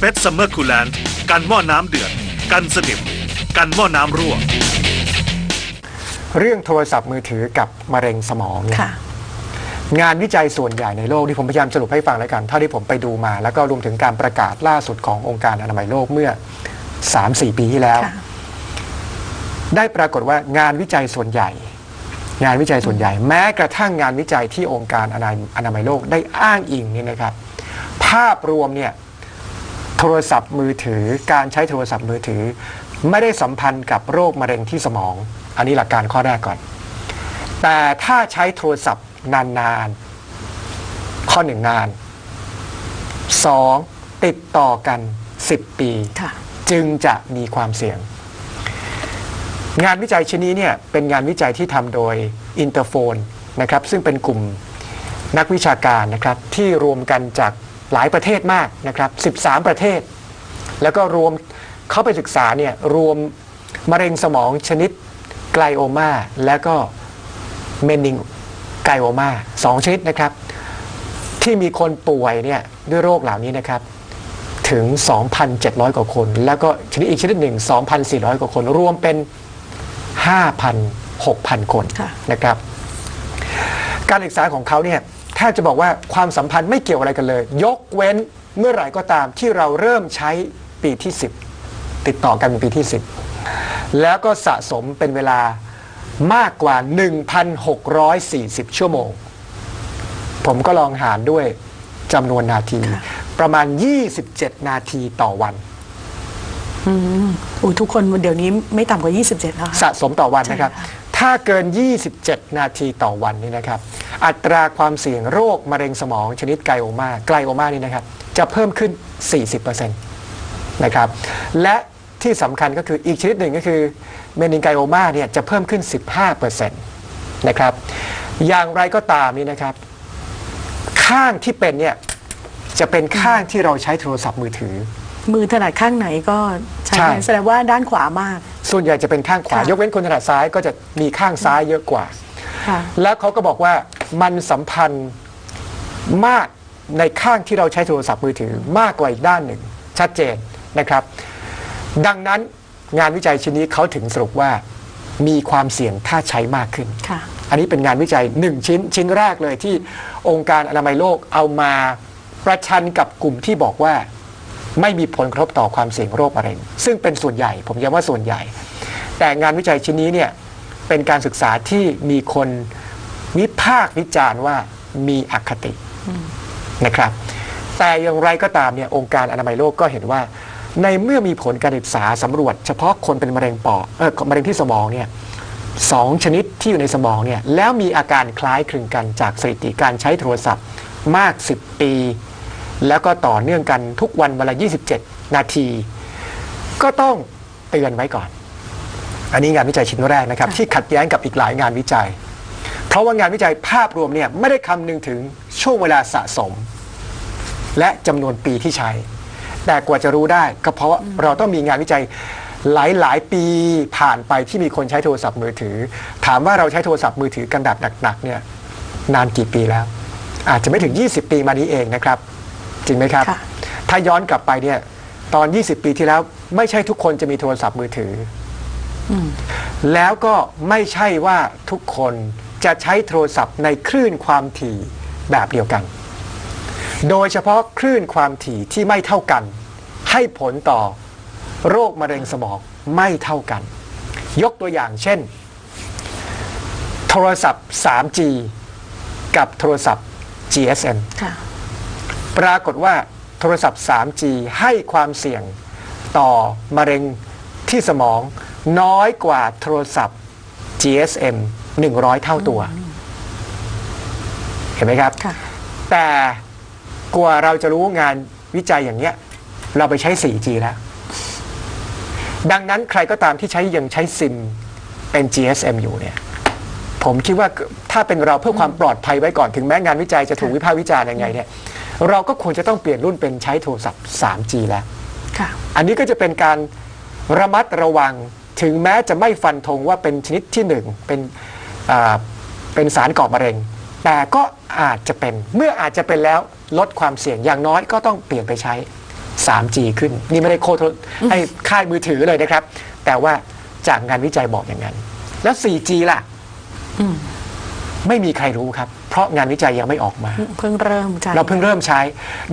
สเปซซัมเมอร์คูลแลนกันหม้อน้ำเดือด กันสนิม กันหม้อน้ำรั่ว เรื่องโทรศัพท์มือถือกับมะเร็งสมองเนี่ยค่ะ งานวิจัยส่วนใหญ่ในโลกที่ผมพยายามสรุปให้ฟังแล้วกัน เท่าที่ผมไปดูมา แล้วก็รวมถึงการประกาศล่าสุดขององค์การอนามัยโลกเมื่อ 3-4 ปีที่แล้ว ค่ะ ได้ปรากฏว่างานวิจัยส่วนใหญ่ งานวิจัยส่วนใหญ่ แม้กระทั่งงานวิจัยที่องค์การอนาอนามัยโลกได้อ้างอิงนี่นะครับ ภาพรวมเนี่ย โทรศัพท์มือถือ การใช้โทรศัพท์มือถือ ไม่ได้สัมพันธ์กับโรคมะเร็งที่สมอง อันนี้หลักการข้อแรกก่อน แต่ถ้าใช้โทรศัพท์นานๆ ข้อหนึ่งนานสองติดต่อกัน 10 ปีค่ะจึงจะมีความเสี่ยง งานวิจัยชิ้นนี้เนี่ยเป็นงานวิจัยที่ทำโดยอินเตอร์โฟนนะครับซึ่งเป็นกลุ่มนักวิชาการนะครับที่รวมกันจาก หลายประเทศมากนะครับ 13 ประเทศ แล้วก็รวมเข้าไปศึกษาเนี่ยรวมมะเร็งสมองชนิดไกลโอมาและก็เมนิงไกลโอมาสองชนิดนะครับ ที่มีคนป่วยเนี่ยด้วยโรคเหล่านี้นะครับถึง 2,700 กว่าคน แล้วก็ชนิดอีกชนิดหนึ่ง 2,400 กว่าคน รวมเป็น 5,000 6,000 คนค่ะนะครับ การศึกษาของเขาเนี่ย แทบจะบอกว่าความสัมพันธ์ไม่เกี่ยวอะไรกันเลย ยกเว้นเมื่อไหร่ก็ตามที่เราเริ่มใช้ปีที่ 10 ติดต่อกันเป็นปีที่ 10 แล้วก็สะสมเป็นเวลามากกว่า 1,640 ชั่วโมง ผมก็ลองหารด้วยจำนวนนาทีค่ะประมาณ 27 นาทีต่อวันอืมอุ้ยทุกคนเดี๋ยวนี้ไม่ต่ำกว่า 27 แล้วค่ะสะสมต่อวันนะครับใช่ค่ะ ถ้าเกิน 27 นาทีต่อวันนี่นะครับ อัตราความเสี่ยงโรคมะเร็งสมองชนิดไกลโอมาไกลโอมานี่นะครับ จะเพิ่มขึ้น 40%นะครับ และที่สำคัญก็คืออีกชนิดหนึ่งก็คือเมนิงไกโอมาเนี่ยจะเพิ่มขึ้น 15%นะครับ อย่างไรก็ตามนี่นะครับ ข้างที่เป็นเนี่ยจะเป็นข้างที่เราใช้โทรศัพท์มือถือ มือถนัดข้างไหนก็ใช้ใช่ แสดงว่าด้านขวามาก ส่วนใหญ่จะเป็นข้างขวาค่ะยกเว้นคนถนัดซ้ายก็จะมีข้างซ้ายเยอะกว่าค่ะแล้วเขาก็บอกว่ามันสัมพันธ์มากในข้างที่เราใช้โทรศัพท์มือถือมากกว่าอีกด้านหนึ่ง ชัดเจนนะครับ ดังนั้นงานวิจัยชิ้นนี้เขาถึงสรุปว่ามีความเสี่ยงถ้าใช้มากขึ้นค่ะอันนี้เป็นงานวิจัยหนึ่งชิ้นชิ้นแรกเลยที่องค์การอนามัยโลกเอามาประชันกับกลุ่มที่บอกว่า ไม่มีผลกระทบต่อความเสี่ยงโรคมะเร็ง ซึ่งเป็นส่วนใหญ่ ผมย้ำว่าส่วนใหญ่ แต่งานวิจัยชิ้นนี้เนี่ยเป็นการศึกษาที่มีคนวิพากษ์วิจารณ์ว่ามีอคตินะครับ แต่อย่างไรก็ตามเนี่ยองค์การอนามัยโลกก็เห็นว่า ในเมื่อมีผลการศึกษาสำรวจ เฉพาะคนเป็นมะเร็งปอดเออมะเร็งที่สมองเนี่ยสองชนิดที่อยู่ในสมองเนี่ยแล้วมีอาการคล้ายคลึงกันจากสถิติการใช้โทรศัพท์มาก 10 ปี แล้วก็ต่อเนื่องกันทุกวันเวลา 27 นาที ก็ต้องเตือนไว้ก่อน อันนี้งานวิจัยชิ้นแรกนะครับค่ะที่ขัดแย้งกับอีกหลายงานวิจัย เพราะว่างานวิจัยภาพรวมเนี่ยไม่ได้คำนึงถึงช่วงเวลาสะสม และจำนวนปีที่ใช้ แต่กว่าจะรู้ได้ก็เพราะเราต้องมีงานวิจัยหลายหลายๆปีผ่านไปที่มีคนใช้โทรศัพท์มือถือ ถามว่าเราใช้โทรศัพท์มือถือกันแบบหนักๆเนี่ยนานกี่ปีแล้ว อาจจะไม่ถึง 20 ปีมานี้เองนะครับ จริงไหมครับ ค่ะถ้าย้อนกลับไปเนี่ยตอน 20 ปีที่แล้วไม่ใช่ทุกคนจะมีโทรศัพท์มือถืออแล้วก็ไม่ใช่ว่าทุกคนจะใช้โทรศัพท์ในคลื่นความถี่แบบเดียวกัน โดยเฉพาะคลื่นความถี่ที่ไม่เท่ากัน ให้ผลต่อโรคมะเร็งสมองไม่เท่ากัน ยกตัวอย่างเช่น โทรศัพท์ 3G กับโทรศัพท์ GSM ค่ะ ปรากฏว่าโทรศัพท์ 3G ให้ความเสี่ยงต่อมะเร็งที่สมองน้อยกว่าโทรศัพท์ GSM 100 เท่าตัว เห็นไหมครับค่ะแต่กว่าเราจะรู้งานวิจัยอย่างเนี้ย เราไปใช้ 4G แล้ว ดังนั้นใครก็ตามที่ใช้ยังใช้ซิมเป็น GSM อยู่เนี่ย ผมคิดว่าถ้าเป็นเราเพื่อความปลอดภัยไว้ก่อนถึงแม้งานวิจัยจะถูกวิพากษ์วิจารณ์ยังไงเนี่ย เราก็ควรจะต้องเปลี่ยนรุ่นเป็นใช้โทรศัพท์ 3G แล้ว ค่ะอันนี้ก็จะเป็นการระมัดระวังถึงแม้จะไม่ฟันธงว่าเป็นชนิดที่หนึ่งเป็นอ่าเป็นสารก่อมะเร็ง แต่ก็อาจจะเป็นเมื่ออาจจะเป็นแล้วลดความเสี่ยงอย่างน้อยก็ต้องเปลี่ยนไปใช้ 3G ขึ้น นี่ไม่ได้โคตรให้ค่ายมือถือเลยนะครับ แต่ว่าจากงานวิจัยบอกอย่างนั้น แล้ว 4G ล่ะไม่มีใครรู้ครับเพ ราะงานวิจัยยังไม่ออกมา เพิ่งเริ่มใจเราเพิ่งเริ่มใช้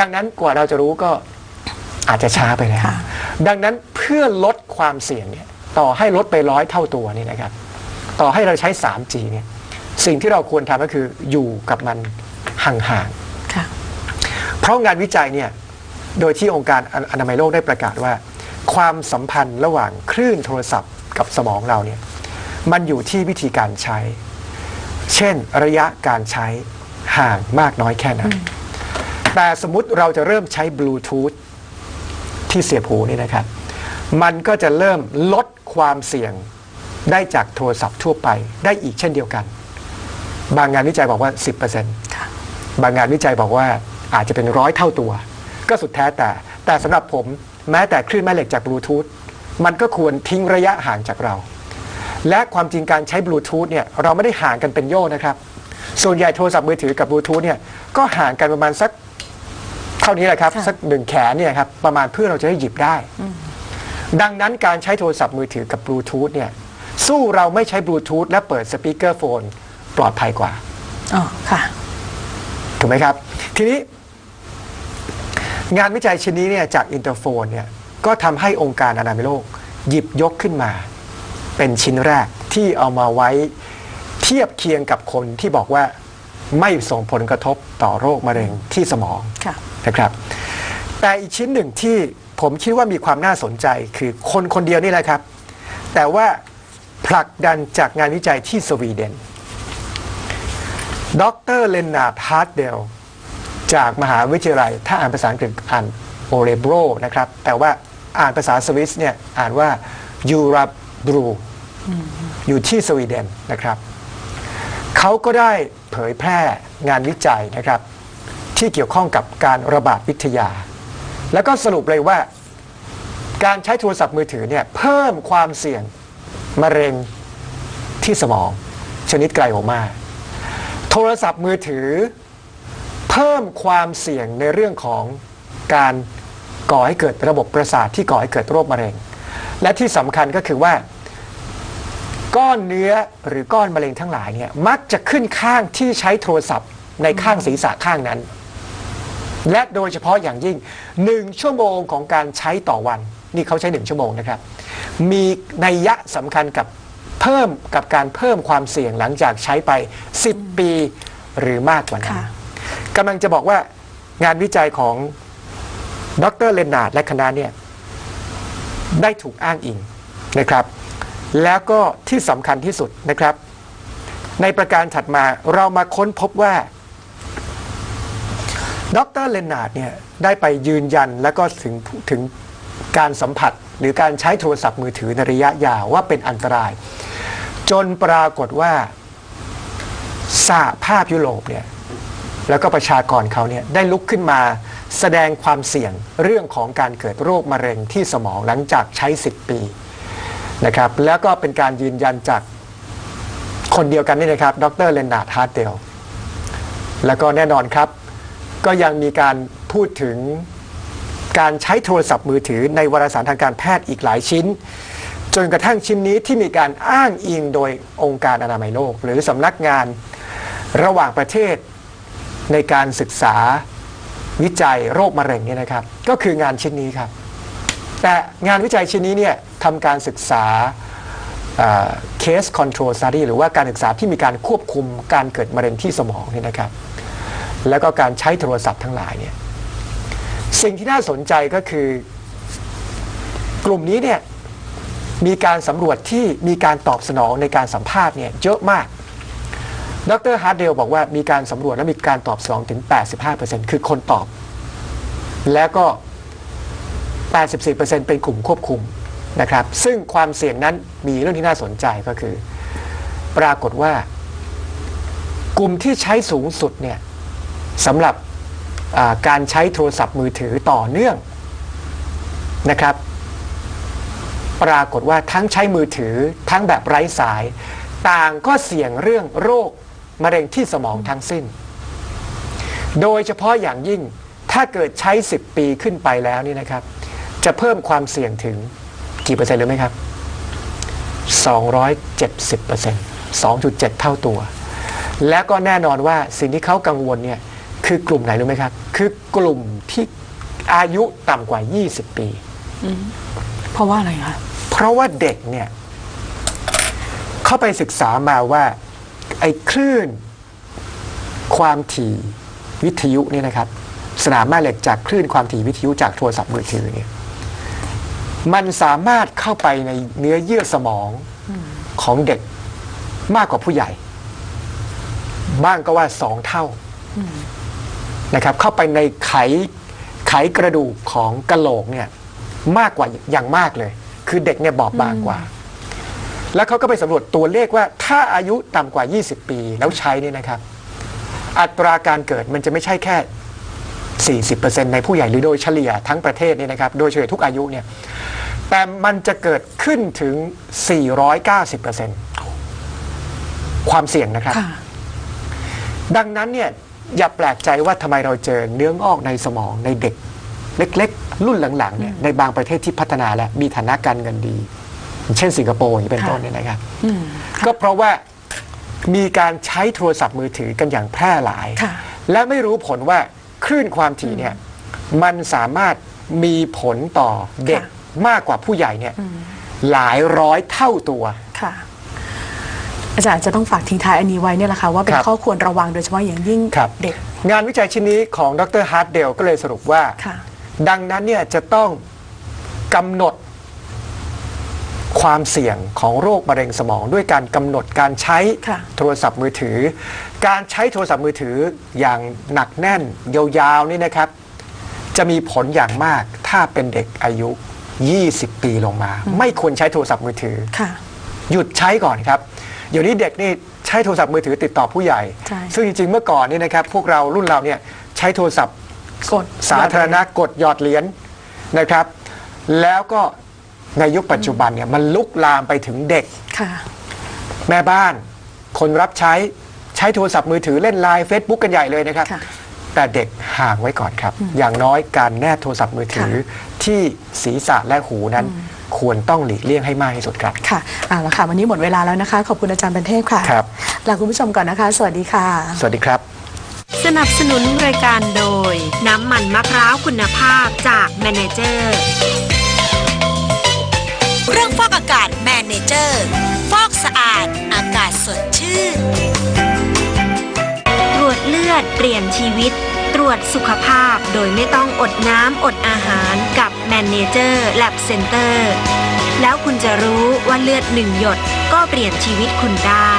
ดังนั้นกว่าเราจะรู้ก็อาจจะช้าไปแล้วค่ะดังนั้นเพื่อลดความเสี่ยงเนี่ยต่อให้ลดไปร้อยเท่าตัวนี่นะครับ ต่อให้เราใช้ 3G เนี่ยสิ่งที่เราควรทำก็คืออยู่กับมันห่างค่ะๆเพราะงานวิจัยเนี่ยโดยที่องค์การออนามัยโลกได้ประกาศว่า ความสัมพันธ์ระหว่างคลื่นโทรศัพท์กับสมองเราเนี่ยมันอยู่ที่วิธีการใช้ เช่นระยะการใช้ห่างมากน้อยแค่ไหนแต่สมมุติเราจะเริ่มใช้บลูทูธที่เสียบหูนี่นะครับ มันก็จะเริ่มลดความเสี่ยงได้จากโทรศัพท์ทั่วไปได้อีกเช่นเดียวกัน บางงานวิจัยบอกว่า 10%ค่ะบางงานวิจัยบอกว่าอาจจะเป็นร้อยเท่าตัว ก็สุดแท้แต่ แต่สำหรับผมแม้แต่คลื่นแม่เหล็กจากบลูทูธมันก็ควรทิ้งระยะห่างจากเรา และความจริงการใช้บลูทูธเนี่ยเราไม่ได้ห่างกันเป็นโยชน์นะครับ ส่วนใหญ่โทรศัพท์มือถือกับบลูทูธเนี่ยก็ห่างกันประมาณสักเท่านี้แหละครับค่ะสักหนึ่งแขนเนี่ยครับประมาณเพื่อเราจะได้หยิบได้ ดังนั้นการใช้โทรศัพท์มือถือกับบลูทูธเนี่ยสู้เราไม่ใช้บลูทูธและเปิดสปีกเกอร์โฟนปลอดภัยกว่าอ๋อค่ะถูกไหมครับ ทีนี้ งานวิจัยชิ้นนี้เนี่ยจากอินเตอร์โฟนเนี่ยก็ทำให้องค์การอนามัยโลก หยิบยกขึ้นมา เป็นชิ้นแรกที่เอามาไว้เทียบเคียงกับคนที่บอกว่าไม่ส่งผลกระทบต่อโรคมะเร็งที่สมองค่ะนะครับ แต่อีกชิ้นหนึ่งที่ผมคิดว่ามีความน่าสนใจคือคนคนเดียวนี่แหละครับ แต่ว่าผลักดันจากงานวิจัยที่สวีเดน ดรเลนนาร์ดฮาร์ดเดลจากมหาวิทยาลัย ถ้าอ่านภาษาอังกฤษอ่านโอเรโบรนะครับ แต่ว่าอ่านภาษาสวิสเนี่ยอ่านว่ายูรา บรูอยู่ที่สวีเดนนะครับ เขาก็ได้เผยแพร่งานวิจัยนะครับ ที่เกี่ยวข้องกับการระบาดวิทยา แล้วก็สรุปเลยว่า การใช้โทรศัพท์มือถือเนี่ยเพิ่มความเสี่ยงมะเร็งที่สมอง ชนิดไกลโอมาโทรศัพท์มือถือ เพิ่มความเสี่ยงในเรื่องของการก่อให้เกิดระบบประสาทที่ก่อให้เกิดโรคมะเร็ง และที่สำคัญก็คือว่า ก้อนเนื้อหรือก้อนมะเร็งทั้งหลายเนี่ยมักจะขึ้นข้างที่ใช้โทรศัพท์ในข้างศีรษะข้างนั้น และโดยเฉพาะอย่างยิ่ง 1 ชั่วโมงของการใช้ต่อวัน นี่เขาใช้ 1 ชั่วโมงนะครับ มีนัยยะสำคัญกับเพิ่มกับการเพิ่มความเสี่ยงหลังจากใช้ไป 10 ปีหรือมากกว่านั้นค่ะกำลังจะบอกว่างานวิจัยของดรเลนนาร์ดและคณะเนี่ยได้ถูกอ้างอิงนะครับ แล้วก็ที่สำคัญที่สุดนะครับ ในประการถัดมาเรามาค้นพบว่าดรเลนนาร์ดเนี่ยได้ไปยืนยันแล้วก็ถึงถึงการสัมผัส หรือการใช้โทรศัพท์มือถือในระยะยาวว่าเป็นอันตราย จนปรากฏว่าสหภาพยุโรปเนี่ยแล้วก็ประชากรเขาเนี่ยได้ลุกขึ้นมาแสดงความเสี่ยงเรื่องของการเกิดโรคมะเร็งที่สมองหลังจากใช้ 10 ปี นะครับแล้วก็เป็นการยืนยันจากคนเดียวกันนี่นะครับ ดรเลนนาร์ดฮาร์เดลแล้วก็แน่นอนครับ ก็ยังมีการพูดถึงการใช้โทรศัพท์มือถือในวารสารทางการแพทย์อีกหลายชิ้น จนกระทั่งชิ้นนี้ที่มีการอ้างอิงโดยองค์การอนามัยโลก หรือสำนักงานระหว่างประเทศในการศึกษาวิจัยโรคมะเร็งนี่นะครับ ก็คืองานชิ้นนี้ครับ แต่งานวิจัยชิ้นนี้เนี่ยทำการศึกษา case control study หรือว่าการศึกษาที่มีการควบคุมการเกิดมะเร็งที่สมองเนี่ยนะครับ แล้วก็การใช้โทรศัพท์ทั้งหลายเนี่ยสิ่งที่น่าสนใจก็คือกลุ่มนี้เนี่ยมีการสำรวจที่มีการตอบสนองในการสัมภาษณ์เนี่ยเยอะมาก ดรฮาร์ดเดลบอกว่ามีการสำรวจและมีการตอบสนองถึง 85%คือคนตอบ แล้วก็ 84%เป็นกลุ่มควบคุมนะครับ ซึ่งความเสี่ยงนั้นมีเรื่องที่น่าสนใจก็คือ ปรากฏว่า กลุ่มที่ใช้สูงสุดเนี่ยสำหรับการใช้โทรศัพท์มือถือต่อเนื่องนะครับ ปรากฏว่าทั้งใช้มือถือทั้งแบบไร้สาย ต่างก็เสี่ยงเรื่องโรคมะเร็งที่สมองทั้งสิ้น โดยเฉพาะอย่างยิ่งถ้าเกิดใช้ 10 ปีขึ้นไปแล้วนี่นะครับ จะเพิ่มความเสี่ยงถึงกี่เปอร์เซ็นต์รู้ไหมครับ 270เปอร์เซ็นต์2.7 เท่าตัว และก็แน่นอนว่าสิ่งที่เขากังวลเนี่ยคือกลุ่มไหนรู้ไหมครับ คือกลุ่มที่อายุต่ำกว่า 20 ปี เพราะว่าอะไรคะ เพราะว่าเด็กเนี่ย เข้าไปศึกษามาว่า ไอ้คลื่น ความถี่วิทยุเนี่ยนะครับ สนามแม่เหล็กจากคลื่นความถี่วิทยุจากโทรศัพท์มือถือเนี่ย มันสามารถเข้าไปในเนื้อเยื่อสมองของเด็กมากกว่าผู้ใหญ่ บ้างก็ว่าสองเท่านะครับ เข้าไปในไขไขกระดูกของกระโหลกเนี่ย มากกว่าอย่างมากเลย คือเด็กเนี่ยบอบบางกว่า แล้วเขาก็ไปสำรวจตัวเลขว่า ถ้าอายุต่ำกว่า 20 ปีแล้วใช้เนี่ยนะครับ อัตราการเกิดมันจะไม่ใช่แค่ 40%ในผู้ใหญ่หรือโดยเฉลี่ยทั้งประเทศเนี่ยนะครับ โดยเฉลี่ยทุกอายุเนี่ย แต่มันจะเกิดขึ้นถึง 490%ความเสี่ยงนะครับค่ะดังนั้นเนี่ยอย่าแปลกใจว่าทำไมเราเจอเนื้องอกในสมองในเด็ก เล็ก ๆ รุ่นหลังๆเนี่ยในบางประเทศที่พัฒนาและมีฐานะการเงินดี เช่นสิงคโปร์อย่างนี้เป็นค่ะต้นเนี่ยนะครับอืมก็เพราะว่ามีการใช้โทรศัพท์มือถือกันอย่างแพร่หลายค่ะและไม่รู้ผลว่า คลื่นความถี่เนี่ยมันสามารถมีผลต่อเด็กค่ะมากกว่าผู้ใหญ่เนี่ยหลายร้อยเท่าตัวค่ะอาจารย์จะต้องฝากทิ้งท้ายอันนี้ไว้เนี่ยแหละค่ะว่าเป็นครับข้อควรระวังโดยเฉพาะอย่างยิ่งครับเด็ก งานวิจัยชิ้นนี้ของดรฮาร์ดเดลก็เลยสรุปว่าค่ะดังนั้นเนี่ยจะต้องกำหนด ความเสี่ยงของโรคมะเร็งสมองด้วยการกำหนดการใช้ค่ะโทรศัพท์มือถือ การใช้โทรศัพท์มือถืออย่างหนักแน่นยาวๆนี่นะครับ จะมีผลอย่างมากถ้าเป็นเด็กอายุ 20 ปีลงมา ไม่ควรใช้โทรศัพท์มือถือค่ะหยุดใช้ก่อนครับเดี๋ยวนี้เด็กนี่ใช้โทรศัพท์มือถือติดต่อผู้ใหญ่ใช่ซึ่งจริงๆเมื่อก่อนนี่นะครับพวกเรารุ่นเราเนี่ยใช้โทรศัพท์กดสาธารณะกดหยอดเหรียญนะครับ แล้วก็ ในยุคปัจจุบันเนี่ยมันลุกลามไปถึงเด็ก ค่ะ แม่บ้าน คนรับใช้ใช้โทรศัพท์มือถือเล่นไลน์ Facebook กันใหญ่เลยนะครับ ค่ะ แต่เด็กห่างไว้ก่อนครับ อย่างน้อยการแนบโทรศัพท์มือถือที่ศีรษะและหูนั้น ควรต้องหลีกเลี่ยงให้มากที่สุดครับ ค่ะเอาละค่ะ วันนี้หมดเวลาแล้วนะคะ ขอบคุณอาจารย์เป็นเทพค่ะครับ ลาคุณผู้ชมก่อนนะคะ สวัสดีค่ะ สวัสดีครับ สนับสนุนรายการโดย น้ำมันมะพร้าวคุณภาพจากแมเนเจอร์ เรื่องฟอกอากาศแมเนเจอร์ฟอกสะอาด อากาศสดชื่น ตรวจเลือดเปลี่ยนชีวิต ตรวจสุขภาพโดยไม่ต้องอดน้ำอดอาหารกับแมเนเจอร์แลบเซ็นเตอร์แล้วคุณจะรู้ว่าเลือดหนึ่งหยดก็เปลี่ยนชีวิตคุณได้